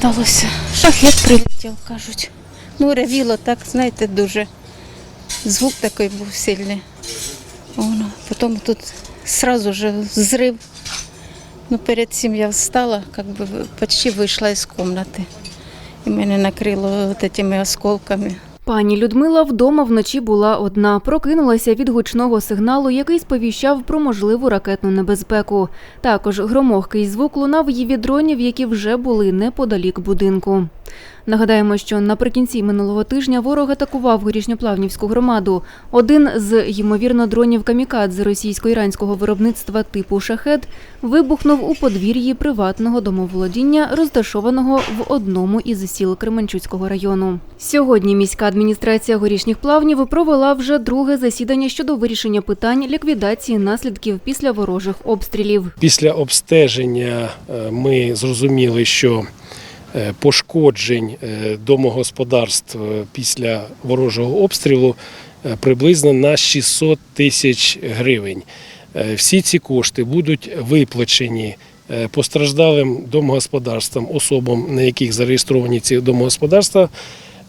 Сталося. Шахет прилетів, кажуть. Ну, ревіло так, знаєте, дуже. Звук такий був сильний. Воно. Потім тут одразу же зрив. Ну, перед цим я встала, как бы почти вийшла із кімнати. І мене накрило цими осколками. Пані Людмила вдома вночі була одна. Прокинулася від гучного сигналу, який сповіщав про можливу ракетну небезпеку. Також громохкий звук лунав її від дронів, які вже були неподалік будинку. Нагадаємо, що наприкінці минулого тижня ворог атакував горішньоплавнівську громаду. Один з ймовірно дронів камікадзе російсько-іранського виробництва типу шахет вибухнув у подвір'ї приватного домоволодіння, розташованого в одному із сіл Кременчуцького району. Сьогодні міська адміністрація горішніх плавнів провела вже друге засідання щодо вирішення питань ліквідації наслідків після ворожих обстрілів. Після обстеження е, ми зрозуміли, що пошкоджень е, домогосподарств е, після ворожого обстрілу е, приблизно на 600 тисяч гривень. Е, Всі ці кошти будуть виплачені е, постраждалим домогосподарствам, особам, на яких зареєстровані ці домогосподарства.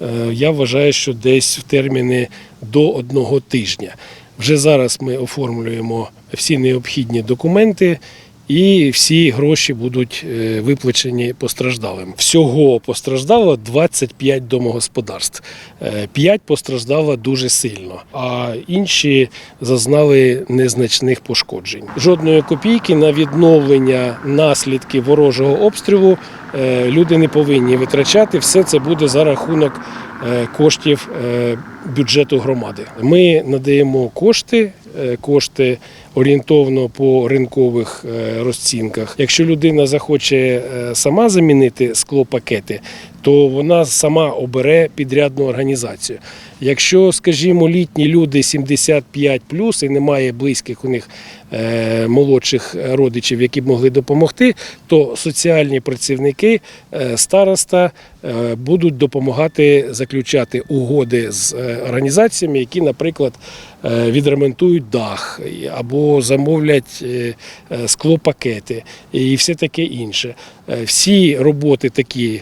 Е, Я вважаю, що десь в терміни до одного тижня. Вже зараз ми оформлюємо всі необхідні документи. І всі гроші будуть е, виплачені постраждалим. Всього постраждало 25 домогосподарств. 5 постраждало дуже сильно, а інші зазнали незначних пошкоджень. Жодної копійки на відновлення наслідків ворожого обстрілу е, люди не повинні витрачати. Все це буде за рахунок е, коштів е, бюджету громади. Ми надаємо кошти, е, кошти орієнтовно по ринкових е, розцінках. Якщо людина захоче е, сама замінити склопакети, то вона сама обере підрядну організацію. Якщо, скажімо, літні люди 75 і немає близьких у них е, молодших родичів, які б могли допомогти, то соціальні працівники, е, староста е, будуть допомагати заключати угоди з організаціями, які, наприклад, відремонтують дах або замовлять склопакети і все таке інше. Всі роботи такі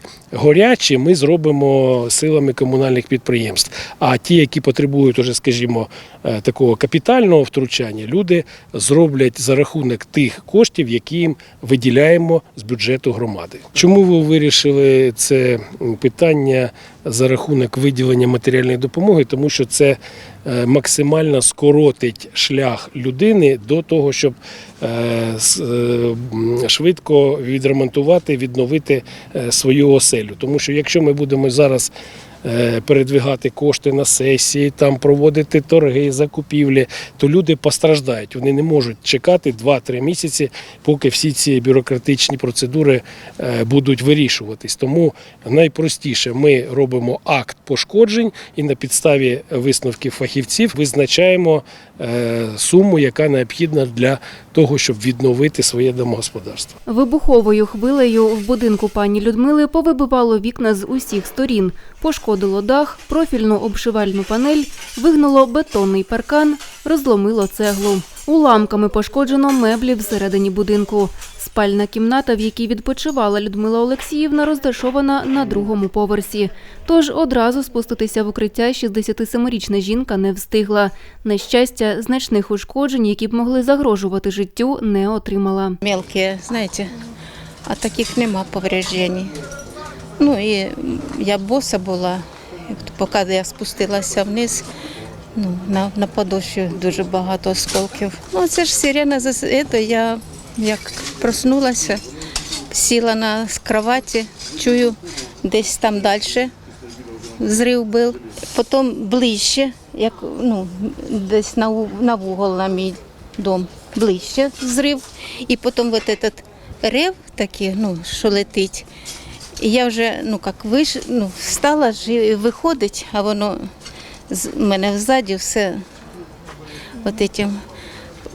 горячі ми зробимо силами комунальних підприємств. А ті, які потребують уже, скажімо, е, такого капітального втручання, люди зроблять за рахунок тих коштів, які їм виділяємо з бюджету громади. Чому ви вирішили це питання за рахунок виділення матеріальної допомоги? Тому що це е, максимально скоротить шлях людини до того, щоб е, е, швидко відремонтувати, відновити свою оселю. Тому що якщо ми будемо зараз передвигати кошти на сесії, там проводити торги, закупівлі, то люди постраждають. Вони не можуть чекати 2-3 місяці, поки всі ці бюрократичні процедури е, будуть вирішуватись. Тому найпростіше ми робимо акт пошкоджень і на підставі висновків фахівців визначаємо е, суму, яка необхідна для того, щоб відновити своє домогосподарство. Вибуховою хвилею в будинку пані Людмили повибивало вікна з усіх сторін, пошкодило дах, профільну обшивальну панель, вигнало бетонний паркан, розломило цеглу. Уламками пошкоджено меблі всередині будинку. Спальна кімната, в якій відпочивала Людмила Олексіївна, розташована на другому поверсі. Тож одразу спуститися в укриття 67-річна жінка не встигла. На щастя, значних ушкоджень, які б могли загрожувати життю, не отримала. Мелкі, знаєте, а таких нема повреждень. Ну і я боса була, поки я спустилася вниз, ну, на, на подошві дуже багато осколків. Ну, це ж сирена за це, я як проснулася, сіла на кроваті, чую десь там далі зрив був. Потім ближче, як ну, десь на, на вугол на мій дом, ближче зрив. І потім от этот рев такий, ну, що летить. Я вже ну, як виш, ну, встала ж виходить, а воно з мене ззаді все от этим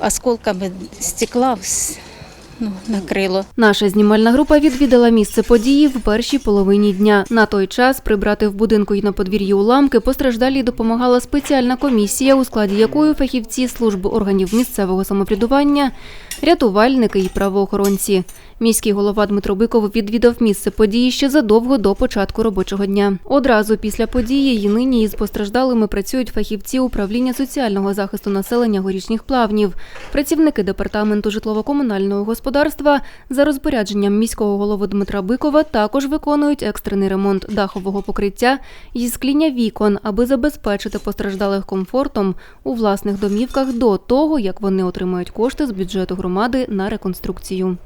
осколками стекла ну, накрило. Наша знімальна група відвідала місце події в першій половині дня. На той час прибрати в будинку і на подвір'ї уламки постраждалій допомагала спеціальна комісія, у складі якої фахівці служби органів місцевого самоврядування рятувальники і правоохоронці. Міський голова Дмитро Биков відвідав місце події ще задовго до початку робочого дня. Одразу після події і нині із постраждалими працюють фахівці управління соціального захисту населення горішніх плавнів, працівники департаменту житлово-комунального господарства за розпорядженням міського голови Дмитра Бикова також виконують екстрений ремонт дахового покриття і скління вікон, аби забезпечити постраждалих комфортом у власних домівках до того, як вони отримають кошти з бюджету громади на реконструкцію.